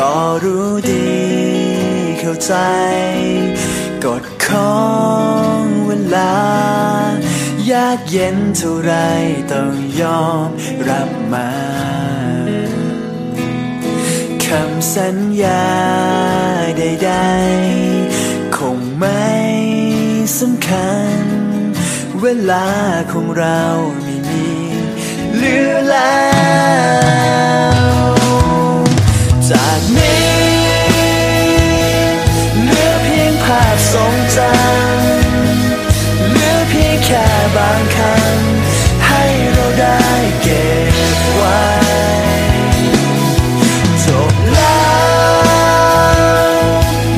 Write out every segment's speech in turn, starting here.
ก็รู้ดีเข้าใจ กฎของเวลา ยากเย็นเท่าไรต้องยอมรับมาคำสัญญาใดๆ คงไม่สำคัญ เวลาของเราไม่มีเหลือางคำให้เราได้เก็บไว้จบแล้ว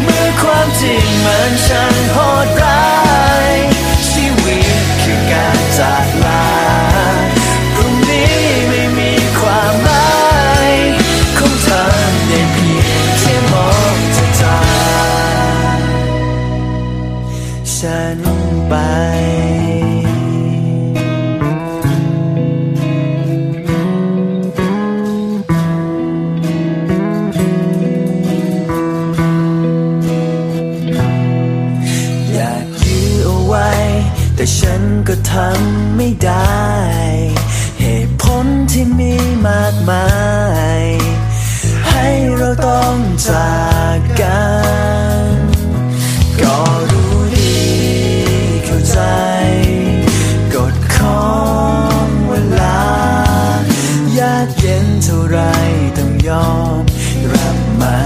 เมื่อความจริงมันช่างโหดร้ายชีวิตคือการจากลาพรุ่งนี้ไม่มีความหมายคงทำได้เพียงแค่มองเธอจากฉันไป แต่ฉันก็ทำไม่ได้ เหตุผลที่มีมากมาย ให้เราต้องจากกัน ก็รู้ดีเข้าใจ กฎของเวลา ยากเย็นเท่าไรต้องยอมรับมา